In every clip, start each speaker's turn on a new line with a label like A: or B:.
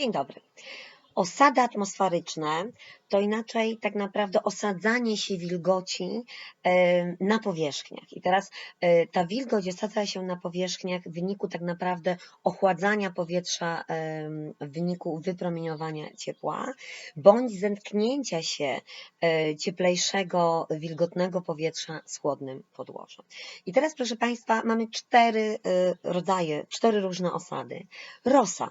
A: Dzień dobry. Osady atmosferyczne to inaczej tak naprawdę osadzanie się wilgoci e, na powierzchniach. I teraz e, ta wilgoć osadza się na powierzchniach w wyniku tak naprawdę ochładzania powietrza e, w wyniku wypromieniowania ciepła, bądź zetknięcia się cieplejszego, wilgotnego powietrza z chłodnym podłożem. I teraz, proszę Państwa, mamy cztery rodzaje, cztery różne osady. Rosa.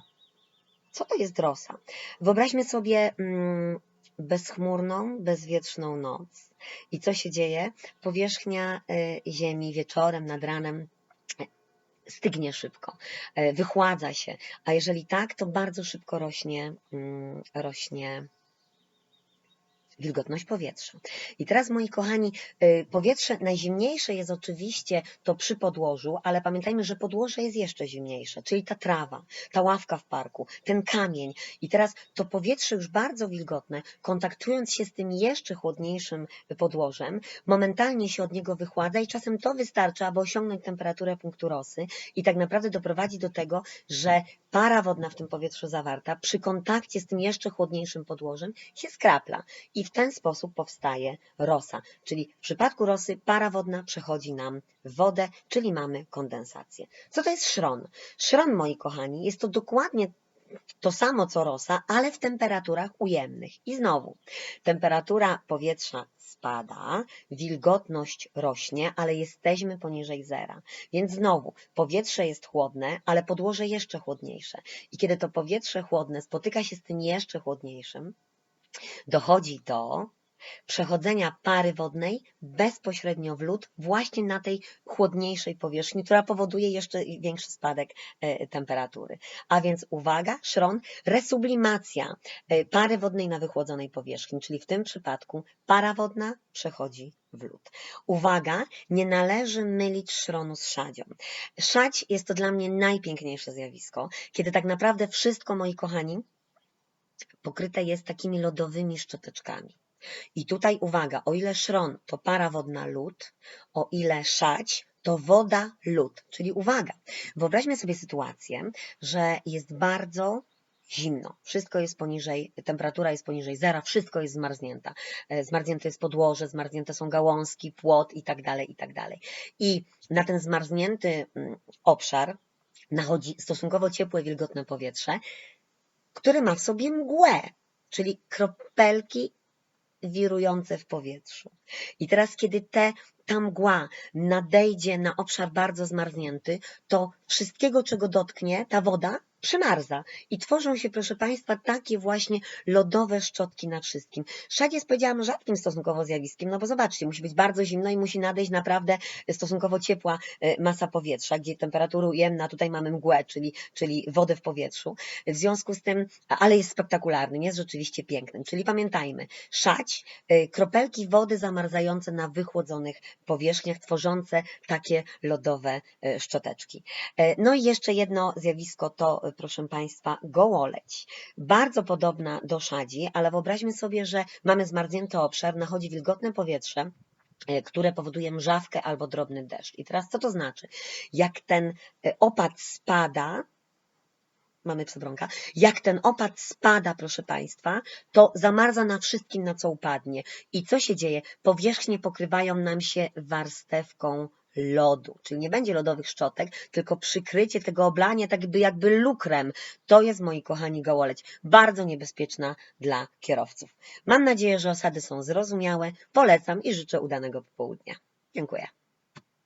A: Co to jest rosa? Wyobraźmy sobie mm, bezchmurną, bezwietrzną noc. I co się dzieje? Powierzchnia y, Ziemi wieczorem, nad ranem e, stygnie szybko, e, wychładza się, a jeżeli tak, to bardzo szybko rośnie, mm, rośnie wilgotność powietrza. I teraz, moi kochani, y, powietrze najzimniejsze jest oczywiście to przy podłożu, ale pamiętajmy, że podłoże jest jeszcze zimniejsze, czyli ta trawa, ta ławka w parku, ten kamień. I teraz to powietrze już bardzo wilgotne, kontaktując się z tym jeszcze chłodniejszym podłożem, momentalnie się od niego wychładza i czasem to wystarczy, aby osiągnąć temperaturę punktu rosy i tak naprawdę doprowadzi do tego, że para wodna w tym powietrzu zawarta przy kontakcie z tym jeszcze chłodniejszym podłożem się skrapla i w ten sposób powstaje rosa. Czyli w przypadku rosy para wodna przechodzi nam w wodę, czyli mamy kondensację. Co to jest szron? Szron, moi kochani, jest to dokładnie to samo co rosa, ale w temperaturach ujemnych. I znowu, temperatura powietrza spada, wilgotność rośnie, ale jesteśmy poniżej zera. Więc znowu, powietrze jest chłodne, ale podłoże jeszcze chłodniejsze. I kiedy to powietrze chłodne spotyka się z tym jeszcze chłodniejszym, dochodzi do przechodzenia pary wodnej bezpośrednio w lód właśnie na tej chłodniejszej powierzchni, która powoduje jeszcze większy spadek e, temperatury. A więc uwaga, szron, resublimacja e, pary wodnej na wychłodzonej powierzchni, czyli w tym przypadku para wodna przechodzi w lód. Uwaga, nie należy mylić szronu z szadzią. Szadź jest to dla mnie najpiękniejsze zjawisko, kiedy tak naprawdę wszystko, moi kochani, pokryte jest takimi lodowymi szczoteczkami. I tutaj uwaga, o ile szron to para wodna lód, o ile szać to woda lód. Czyli uwaga, wyobraźmy sobie sytuację, że jest bardzo zimno. Wszystko jest poniżej, temperatura jest poniżej zera, wszystko jest zmarznięta. E, Zmarznięte jest podłoże, zmarznięte są gałązki, płot i tak dalej, i tak dalej. I na ten zmarznięty mm, obszar nachodzi stosunkowo ciepłe, wilgotne powietrze, które ma w sobie mgłę, czyli kropelki wirujące w powietrzu. I teraz, kiedy te, ta mgła nadejdzie na obszar bardzo zmarznięty, to wszystkiego, czego dotknie, ta woda przymarza. I tworzą się, proszę Państwa, takie właśnie lodowe szczotki nad wszystkim. Szad jest, powiedziałam, rzadkim stosunkowo zjawiskiem, no bo zobaczcie, musi być bardzo zimno i musi nadejść naprawdę stosunkowo ciepła e, masa powietrza, gdzie temperatura ujemna, tutaj mamy mgłę, czyli, czyli wodę w powietrzu. W związku z tym, ale jest spektakularnym, jest rzeczywiście pięknym. Czyli pamiętajmy, szać, e, kropelki wody zamarzające na wychłodzonych powierzchniach, tworzące takie lodowe e, szczoteczki. E, No i jeszcze jedno zjawisko to, e, proszę Państwa, gołoleć. Bardzo podobna do szadzi, ale wyobraźmy sobie, że mamy zmarznięty obszar, nachodzi wilgotne powietrze, które powoduje mrzawkę albo drobny deszcz. I teraz co to znaczy? Jak ten opad spada, mamy przebronka, jak ten opad spada, proszę Państwa, to zamarza na wszystkim, na co upadnie. I co się dzieje? Powierzchnie pokrywają nam się warstewką lodu, czyli nie będzie lodowych szczotek, tylko przykrycie tego oblania tak jakby, jakby lukrem. To jest, moi kochani, gołoleć, bardzo niebezpieczna dla kierowców. Mam nadzieję, że osady są zrozumiałe, polecam i życzę udanego popołudnia. Dziękuję.